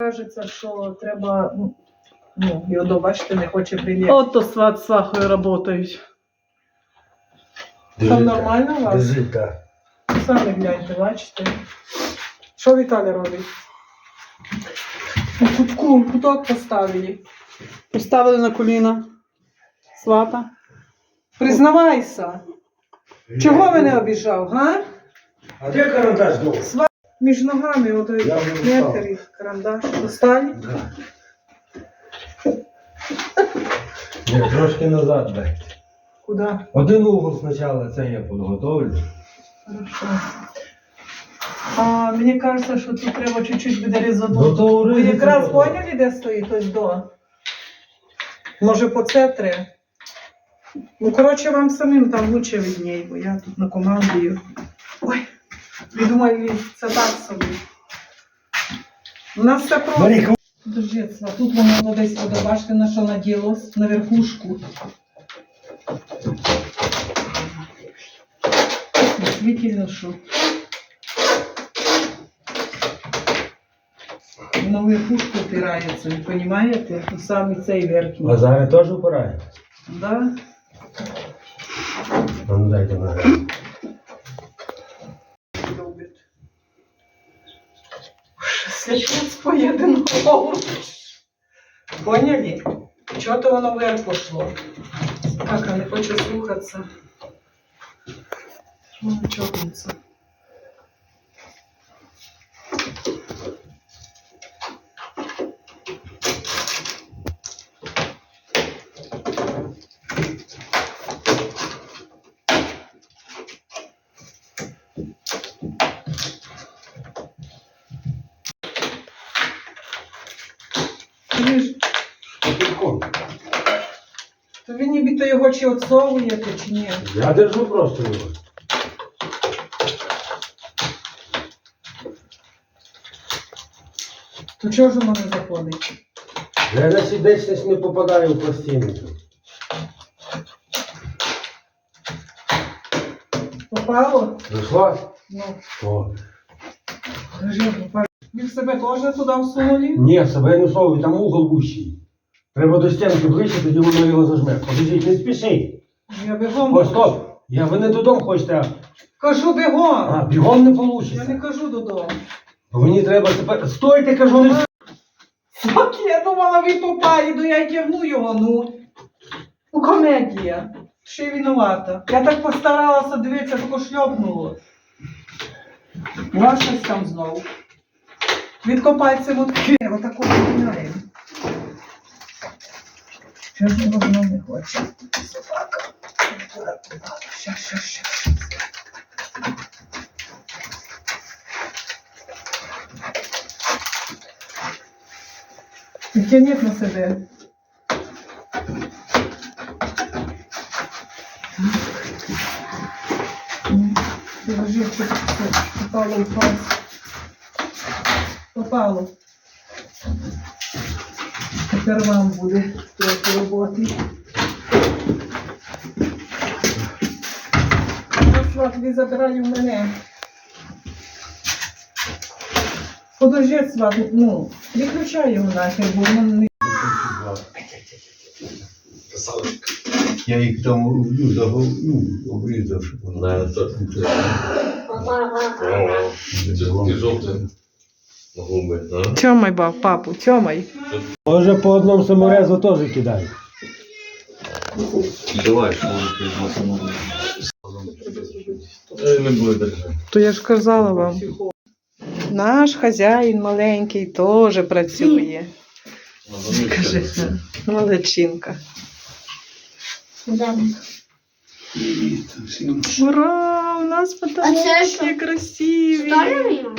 Кажеться, що треба, ну, ну його, бачите, не хоче прийняти. От то сват з свахою працюють. Там нормально у вас? Держи. Самі гляньте, бачите. Що Віталя робить? У кутку, куток поставили. Поставили на коліна свата. Признавайся, чого мене обіжав, га? А де карандаш знову? Між ногами отой Я вже метр і карандаш. Достали? Да. Ні, трошки назад дай. Куди? Один угол спочатку, це я підготовлю. Хорошо. А, мені кажеться, що тут треба чуть-чуть буде Ну Ви урізати якраз треба. поняли, де стоїть ось до? Може по центрі? Ну, коротше, вам самим там лучше видніє, бо я тут на командую. Ой, ви думаю, це так собі. У нас все просто. А тут воно десь бачите, на що наділось, на верхушку. Действительно, що. На верхушку опирається, ви розумієте? То саме цей верхній. а зараз теж упирає? Да? Ну дайте на. Священець поєдиного. Поняли? Чого то воно вверх пошло? Как, не хоче слухатися. Чокнеться? Ж- То ви нібито його чи отсовуєте, чи ні? Я держу просто його. То чого ж воно не заходить? Я значить десь десь не попадаю в пластину. Попало? Зайшла? Ну, О. скажи, попало. Ви себе теж туди всунули? Ні, себе не совую, там угол вущий. Треба до стінки ближче, тоді воно його зажме. Подождіть, не спішіть. Я бігом. О, стоп! Я ви не додому хочете, а- Кажу бігом. а бігом не Я не кажу додому. Мені треба тепер. Стойте, кажу, не Так, я думала, ви попали, то я тягну його, ну. Ну, комедія. Ще й винувата. Я так постаралася дивитися, тако шльопнуло. Вас щось там знову. Відкопайте мотки, отако міняємо. Що ж воно знов не хоче? Собака. Щас, щас, щас. Тянет на себе. Положи, что попало в паз. Попало. Тепер вам буде трохи роботи. Ви забирали в мене. Подожди, сват, ну, виключай його нахер, бо воно не Я їх там загов, ну, обрізав, щоб то. Ти жовте. Губи, а? Тьомай, бав, папу, тьомай. Може по одному саморезу теж кидай. Давай, що воно Е, Не буде держати. То я ж казала вам. Наш хазяїн маленький теж працює. Каже, молодчинка. Ура! У нас потолочки красиві.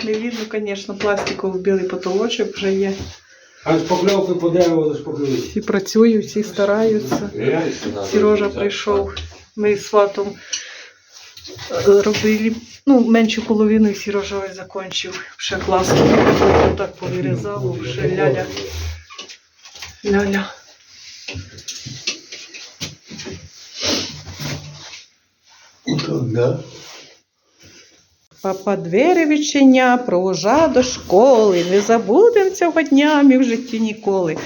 Не видно, звісно, пластиковий білий потолочок вже є. А шпакльовки по дереву зашпаклюють. Всі працюють, всі стараються. Сережа прийшов. Ми з сватом е, робили ну, меншу половину, і Сережа ось закінчив. Ще класно. Так повирізало, вже ляля. Ляля. Да? Папа двері відчиня, провожа до школи. Не забудемо цього дня ми в житті ніколи.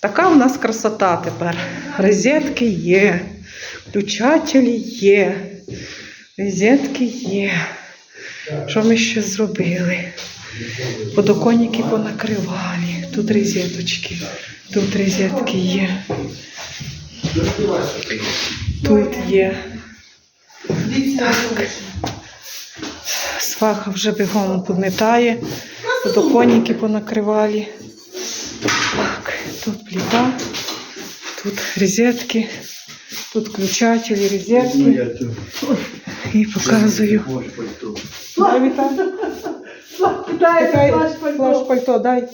Така в нас красота тепер. Розетки є, включателі є, розетки є. Що ми ще зробили? Подоконники понакривали. Тут розеточки, тут розетки є. Тут є. Так. Сваха вже бігом підмітає, подоконники понакривали. Так, тут плита, тут розетки, тут включателі, розетки. І показую. Дай, Віта. Дай, флаш пальто, дай.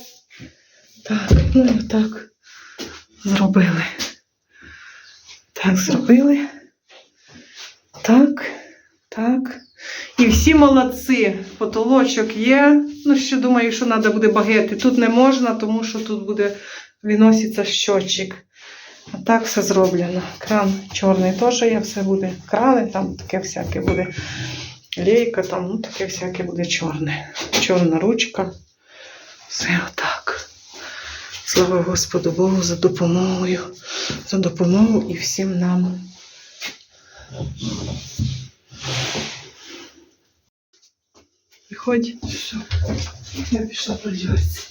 Так, ну і отак зробили. Так, зробили. Так, так. І всі молодці. Потолочок є. Ну, ще думаю, що треба буде багети. Тут не можна, тому що тут буде виноситься щотчик. А так все зроблено. Кран чорний теж є, все буде. Крани, там таке всяке буде. Лейка, там, ну таке всяке буде чорне. Чорна ручка. Все отак. Слава Господу Богу за допомогою, за допомогу і всім нам. Виходь. Я пішла поділитися.